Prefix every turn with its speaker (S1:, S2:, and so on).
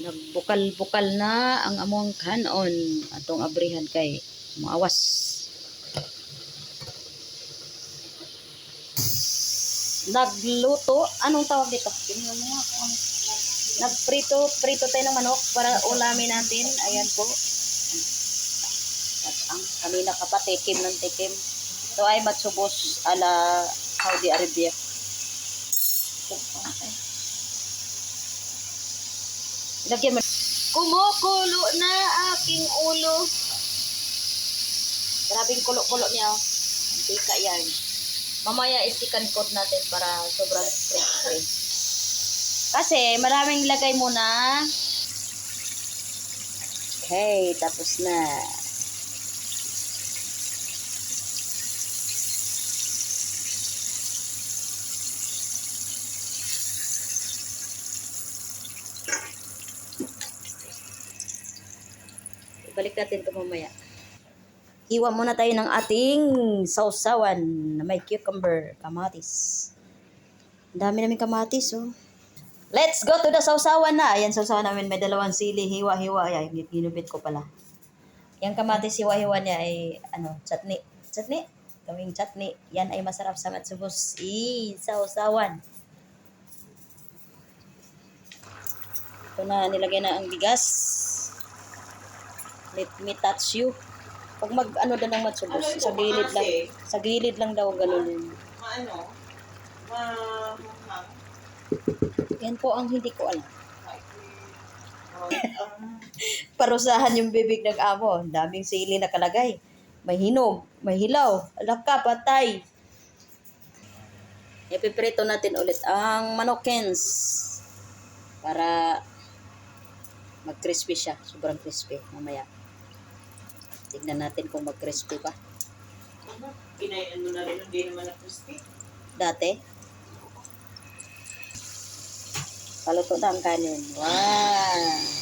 S1: nagbukal-bukal na ang among kanon atong abrihan kay maawas. Nagluto, anong tawag dito? Nagprito, prito tayo ng manok para ulamin natin. Ayan po. At ang kanina ka pa, tikim ng tikim. Ito ay matsubos ala Saudi Arabia. Lagyan mo. Kumukulo na aking ulo. Grabing kulo-kulo niya. oh. Hindi ka yan. Mamaya isikan coat natin para sobrang crispy. Kasi maraming lagay muna. Okay, tapos na. Ibalik natin ito mamaya. Iwan muna tayo ng ating sausawan na may cucumber, kamatis. Ang dami namin kamatis, oh. Let's go to the sausawan na. Ayan, sausawan namin. May dalawang sili, hiwa-hiwa. Ayan, ginupit ko pala. Yung kamatis, hiwa-hiwa niya ay, ano, chutney. Chutney? Kaming chutney. Yan ay masarap sa matsubos. I, sausawan. Ito na, nilagay na ang bigas. Let me touch you. Pag mag ano daw ng matsubos,
S2: Ano
S1: sa gilid lang. Sa gilid lang daw ganun.
S2: Maano? Ma...
S1: Yan po ang hindi ko alam.
S2: Um,
S1: Parusahan yung bibig ng amo. Daming sili na kalagay. May hinog, may hilaw. Alak ka, patay. Ipiprito natin ulit ang manokens. Para mag-crispy siya. Sobrang crispy. Mamaya. Tignan natin kung mag-crispy pa.
S2: Kinain mo na rin, hindi naman na crispy.
S1: Dati. Paluto na ang kanin. Wow!